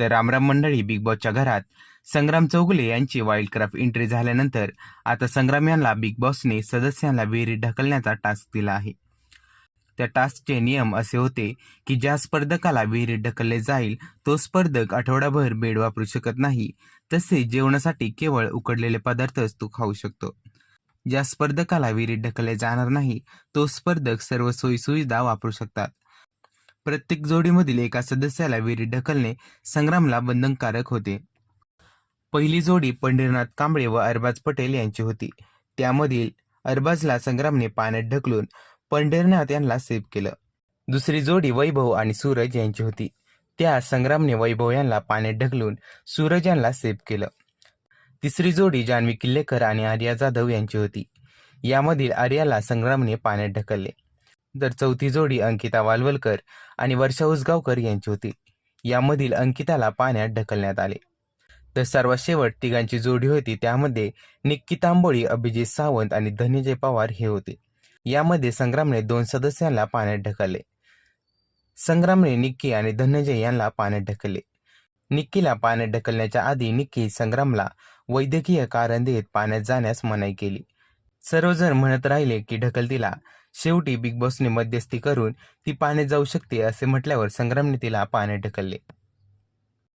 तर रामराम मंडळी बिग बॉसच्या घरात संग्राम चौगुले यांची वाईल्डक्राफ्ट एंट्री झाल्यानंतर आता संग्राम यांना बिग बॉसने सदस्यांना विहिरीत ढकलण्याचा टास्क दिला आहे. त्या टास्कचे नियम असे होते की ज्या स्पर्धकाला विहिरीत ढकलले जाईल तो स्पर्धक आठवडाभर बेड वापरू शकत नाही. तसेच जेवणासाठी केवळ उकडलेले पदार्थच तो खाऊ शकतो. ज्या स्पर्धकाला विहिरीत ढकलले जाणार नाही तो स्पर्धक सर्व सोयीसुविधा वापरू शकतात. प्रत्येक जोडीमधील एका सदस्याला विहिरीत ढकलणे संग्रामला बंधनकारक होते. पहिली जोडी पंढरीनाथ कांबळे व अरबाज पटेल यांची होती. त्यामधील अरबाजला संग्रामने पाण्यात ढकलून पंढरीनाथ यांना सेव्ह केलं. दुसरी जोडी वैभव आणि सूरज यांची होती. त्या संग्रामने वैभव यांना पाण्यात ढकलून सूरज यांना सेव्ह केलं. तिसरी जोडी जान्हवी किल्लेकर आणि आर्या जाधव यांची होती. यामधील आर्याला संग्रामने पाण्यात ढकलले. तर चौथी जोडी अंकिता वालवलकर आणि वर्षा उसगावकर यांची होती. यामधील अंकिताला पाण्यात ढकलण्यात आले. तर सर्वात शेवट तिघांची जोडी होती. त्यामध्ये निक्की तांबोळी अभिजित सावंत आणि धनंजय पवार हे होते. यामध्ये संग्रामने दोन सदस्यांना पाण्यात ढकलले. संग्रामने निक्की आणि धनंजय यांना पाण्यात ढकलले. निक्कीला पाण्यात ढकलण्याच्या आधी निक्की संग्रामला वैद्यकीय कारण देत पाण्यात जाण्यास मनाई केली. सर्वजण म्हणत राहिले की ढकल तिला. शेवटी बिग बॉसने मध्यस्थी करून ती पाण्यात जाऊ शकते असे म्हटल्यावर संग्रामने तिला पाण्यात ढकलले.